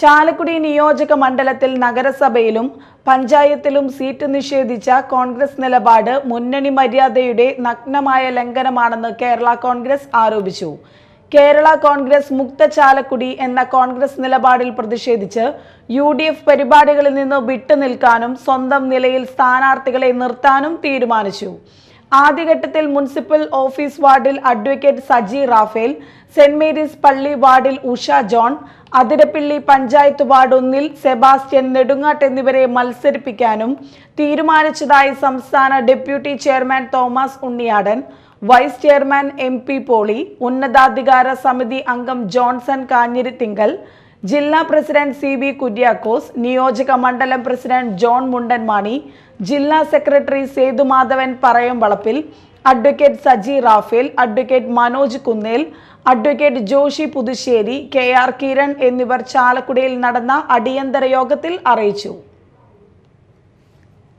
ചാലക്കുടി നിയോജക മണ്ഡലത്തിൽ നഗരസഭയിലും പഞ്ചായത്തിലും സീറ്റ് നിഷേധിച്ച കോൺഗ്രസ് നിലപാട് മുന്നണി മര്യാദയുടെ നഗ്നമായ ലംഘനമാണെന്ന് കേരള കോൺഗ്രസ് ആരോപിച്ചു. കേരള കോൺഗ്രസ് മുക്ത ചാലക്കുടി എന്ന കോൺഗ്രസ് നിലപാടിൽ പ്രതിഷേധിച്ച് യു ഡി എഫ് പരിപാടികളിൽ നിന്ന് വിട്ടുനിൽക്കാനും സ്വന്തം നിലയിൽ സ്ഥാനാർത്ഥികളെ നിർത്താനും തീരുമാനിച്ചു. ആദ്യഘട്ടത്തിൽ മുനിസിപ്പൽ ഓഫീസ് വാർഡിൽ advocate Saji Raphael saint Mary's പള്ളി വാർഡിൽ ഉഷ ജോൺ അതിരപ്പിള്ളി പഞ്ചായത്ത് വാർഡ് ഒന്നിൽ സെബാസ്റ്റ്യൻ നെടുങ്ങാട്ട് എന്നിവരെ മത്സരിപ്പിക്കാനും തീരുമാനിച്ചതായി സംസ്ഥാന deputy chairman Thomas Unniyadan vice chairman M Poly ഉന്നതാധികാര സമിതി അംഗം ജോൺസൺ കാഞ്ഞിരിത്തിങ്കൽ ജില്ലാ പ്രസിഡന്റ് സി വി കുര്യാക്കോസ് നിയോജക മണ്ഡലം പ്രസിഡന്റ് ജോൺ മുണ്ടൻമാണി ജില്ലാ secretary Sethumadhavan Parayam Valappil advocate Saji Raphael advocate Manoj Kunnel advocate Joshi Puthussery K R Kiran എന്നിവർ ചാലക്കുടിയിൽ നടന്ന അടിയന്തര യോഗത്തിൽ അറിയിച്ചു.